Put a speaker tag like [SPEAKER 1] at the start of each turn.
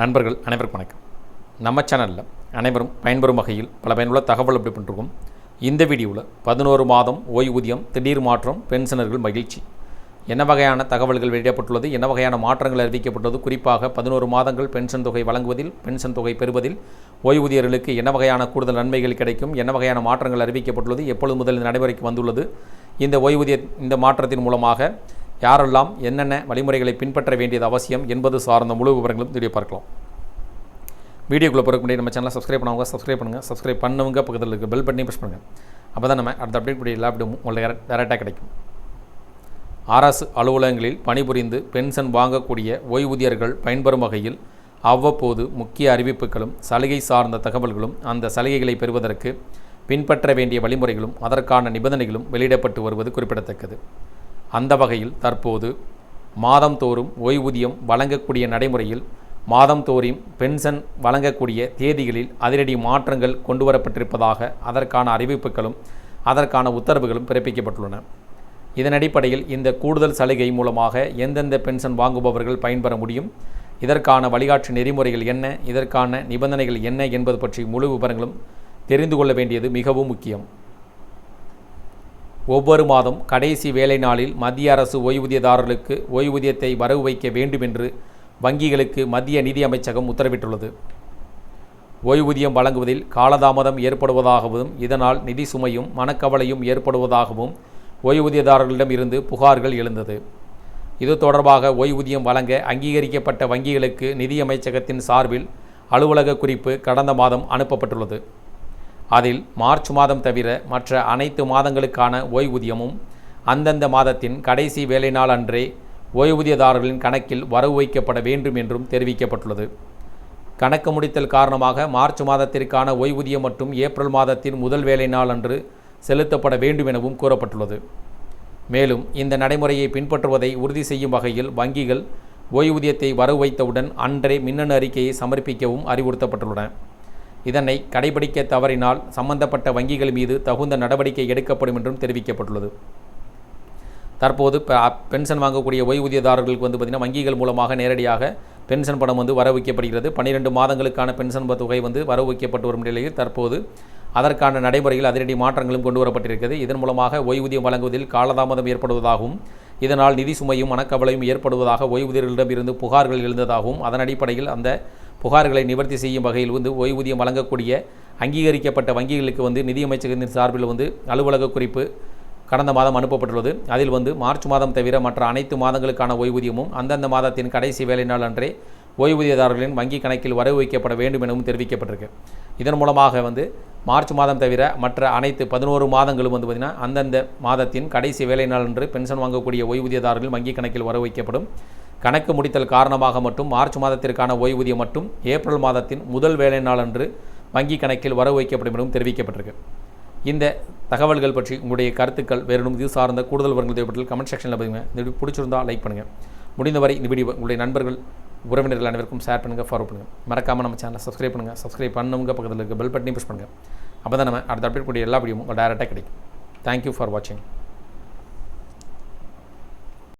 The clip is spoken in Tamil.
[SPEAKER 1] நண்பர்கள் அனைவருக்கும் வணக்கம். நம்ம சேனலில் அனைவரும் பயன்பெறும் வகையில் பல பயனுள்ள தகவல் அப்படி பண்ணிருக்கோம். இந்த வீடியோவில் பதினோரு மாதம் ஓய்வூதியம் திடீர் மாற்றம் பென்ஷனர்கள் மகிழ்ச்சி. என்ன வகையான தகவல்கள் வெளியிடப்பட்டுள்ளது? என்ன வகையான மாற்றங்கள் அறிவிக்கப்பட்டுள்ளது? குறிப்பாக பதினோரு மாதங்கள் பென்ஷன் தொகை வழங்குவதில் பென்ஷன் தொகை பெறுவதில் ஓய்வூதியர்களுக்கு என்ன வகையான கூடுதல் நன்மைகள் கிடைக்கும்? என்ன வகையான மாற்றங்கள் அறிவிக்கப்பட்டுள்ளது? எப்பொழுது முதல் நடைமுறைக்கு வந்துள்ளது? இந்த ஓய்வூதிய இந்த மாற்றத்தின் மூலமாக யாரெல்லாம் என்னென்ன வழிமுறைகளை பின்பற்ற வேண்டியது அவசியம் என்பது சார்ந்த முழு விவரங்களும் வீடியோ பார்க்கலாம். வீடியோக்குள்ளே போகிறக்கு முன்னாடி நம்ம சேனலை சப்ஸ்கிரைப் பண்ணவங்க சப்ஸ்கிரைப் பண்ணுங்கள் சப்ஸ்கிரைப் பண்ணவங்க பக்கத்தில் இருக்க பெல் பட்டனையும் ப்ரெஸ் பண்ணுங்கள் அப்போ தான் நம்ம அடுத்த அப்டேட் கூடிய எல்லா அப்டேட்டும் உங்களுக்கு டேரெக்டாக கிடைக்கும். அரசு அலுவலகங்களில் பணிபுரிந்து பென்ஷன் வாங்கக்கூடிய ஓய்வூதியர்கள் பயன்பெறும் வகையில் அவ்வப்போது முக்கிய அறிவிப்புகளும் சலுகை சார்ந்த தகவல்களும் அந்த சலுகைகளை பெறுவதற்கு பின்பற்ற வேண்டிய வழிமுறைகளும் அதற்கான நிபந்தனைகளும் வெளியிடப்பட்டு வருவது குறிப்பிடத்தக்கது. அந்த வகையில் தற்போது மாதந்தோறும் ஓய்வூதியம் வழங்கக்கூடிய நடைமுறையில் மாதந்தோறும் பென்ஷன் வழங்கக்கூடிய தேதிகளில் அதிரடி மாற்றங்கள் கொண்டுவரப்பட்டிருப்பதாக அதற்கான அறிவிப்புகளும் அதற்கான உத்தரவுகளும் பிறப்பிக்கப்பட்டுள்ளன. இதன் அடிப்படையில் இந்த கூடுதல் சலுகை மூலமாக எந்தெந்த பென்ஷன் வாங்குபவர்கள் பயன்பெற முடியும் இதற்கான வழிகாட்டு நெறிமுறைகள் என்ன இதற்கான நிபந்தனைகள் என்ன என்பது பற்றி முழு விவரங்களும் தெரிந்து கொள்ள வேண்டியது மிகவும் முக்கியம். ஒவ்வொரு மாதம் கடைசி வேலை நாளில் மத்திய அரசு ஓய்வூதியதாரர்களுக்கு ஓய்வூதியத்தை வரவு வைக்க வேண்டும் என்று வங்கிகளுக்கு மத்திய நிதி அமைச்சகம் உத்தரவிட்டுள்ளது. ஓய்வூதியம் வழங்குவதில் காலதாமதம் ஏற்படுவதாகவும் இதனால் நிதி சுமையும் மனக்கவலையும் ஏற்படுவதாகவும் ஓய்வூதியதாரர்களிடம் இருந்து புகார்கள் எழுந்தது. இது தொடர்பாக ஓய்வூதியம் வழங்க அங்கீகரிக்கப்பட்ட வங்கிகளுக்கு நிதியமைச்சகத்தின் சார்பில் அலுவலக குறிப்பு கடந்த மாதம் அனுப்பப்பட்டுள்ளது. அதில் மார்ச் மாதம் தவிர மற்ற அனைத்து மாதங்களுக்கான ஓய்வூதியமும் அந்தந்த மாதத்தின் கடைசி வேலை நாள் அன்றே ஓய்வூதியதாரர்களின் கணக்கில் வரவு வைக்கப்பட வேண்டும் என்றும் தெரிவிக்கப்பட்டுள்ளது. கணக்கு முடித்தல் காரணமாக மார்ச் மாதத்திற்கான ஓய்வூதியம் மற்றும் ஏப்ரல் மாதத்தின் முதல் வேலை நாள் அன்று செலுத்தப்பட வேண்டும் எனவும் கூறப்பட்டுள்ளது. மேலும் இந்த நடைமுறையை பின்பற்றுவதை உறுதி செய்யும் வகையில் வங்கிகள் ஓய்வூதியத்தை வரவு வைத்தவுடன் அன்றே மின்னணு அறிக்கையை சமர்ப்பிக்கவும் அறிவுறுத்தப்பட்டுள்ளன. இதனை கடைபிடிக்க தவறினால் சம்பந்தப்பட்ட வங்கிகள் மீது தகுந்த நடவடிக்கை எடுக்கப்படும் என்றும் தெரிவிக்கப்பட்டுள்ளது. தற்போது பென்ஷன் வாங்கக்கூடிய ஓய்வூதியதாரர்களுக்கு வந்து பார்த்திங்கன்னா வங்கிகள் மூலமாக நேரடியாக பென்ஷன் பணம் வந்து வர வைக்கப்படுகிறது பன்னிரெண்டு மாதங்களுக்கான பென்ஷன் தொகை வந்து வரவு வைக்கப்பட்டு வரும் நிலையில் தற்போது அதற்கான நடைமுறையில் அதிரடி மாற்றங்களும் கொண்டு வரப்பட்டிருக்கிறது. இதன் மூலமாக ஓய்வூதியம் வழங்குவதில் காலதாமதம் ஏற்படுவதாகவும் இதனால் நிதி சுமையும் மனக்கவலையும் ஏற்படுவதாக ஓய்வூதியர்களிடம் இருந்து புகார்கள் எழுந்ததாகவும் அதன் அடிப்படையில் அந்த புகார்களை நிவர்த்தி செய்யும் வகையில் வந்து ஓய்வூதியம் வழங்கக்கூடிய அங்கீகரிக்கப்பட்ட வங்கிகளுக்கு வந்து நிதியமைச்சகத்தின் சார்பில் வந்து அலுவலக குறிப்பு கடந்த மாதம் அனுப்பப்பட்டுள்ளது. அதில் வந்து மார்ச் மாதம் தவிர மற்ற அனைத்து மாதங்களுக்கான ஓய்வூதியமும் அந்தந்த மாதத்தின் கடைசி வேலை நாள் அன்றே ஓய்வூதியதாரர்களின் வங்கி கணக்கில் வரவு வைக்கப்பட வேண்டும் எனவும் தெரிவிக்கப்பட்டிருக்கு. இதன் மூலமாக வந்து மார்ச் மாதம் தவிர மற்ற அனைத்து பதினோரு மாதங்களும் வந்து பார்த்திங்கன்னா அந்தந்த மாதத்தின் கடைசி வேலை நாள் அன்று பென்ஷன் வாங்கக்கூடிய ஓய்வூதியதாரர்கள் வங்கி கணக்கில் வரவு வைக்கப்படும். கணக்கு முடித்தல் காரணமாக மட்டும் மார்ச் மாதத்திற்கான ஓய்வூதியம் மட்டும் ஏப்ரல் மாதத்தின் முதல் வேலை நாள் அன்று வங்கி கணக்கில் வரவு வைக்கப்படும் எனவும் தெரிவிக்கப்பட்டிருக்கு. இந்த தகவல்கள் பற்றி உங்களுடைய கருத்துக்கள் வேறும் இது சார்ந்த கூடுதல் விவரங்கள் தேவைப்பட்டால் கமெண்ட் செக்ஷனில் பதிவுங்க. இந்த பிடிச்சிருந்தால் லைக் பண்ணுங்கள் முடிந்தவரை இந்த வீடியோ உங்களுடைய நண்பர்கள் உறவினர்கள் அனைவருக்கும் ஷேர் பண்ணுங்கள் ஃபாலோ பண்ணுங்கள் மறக்காமல் நம்ம சேனலை சப்ஸ்கிரைப் பண்ணுங்கள் சப்ஸ்கிரைப் பண்ணவங்க பக்கத்தில் இருக்க பெல் பட்டனையும் ப்ரெஸ் பண்ணுங்கள் அப்போ தான் நம்ம அடுத்த அப்டேட் கூடிய எல்லா வீடியோவும் உங்கள் டேரெக்டாக கிடைக்கும். தேங்க்யூ ஃபார் வாட்சிங்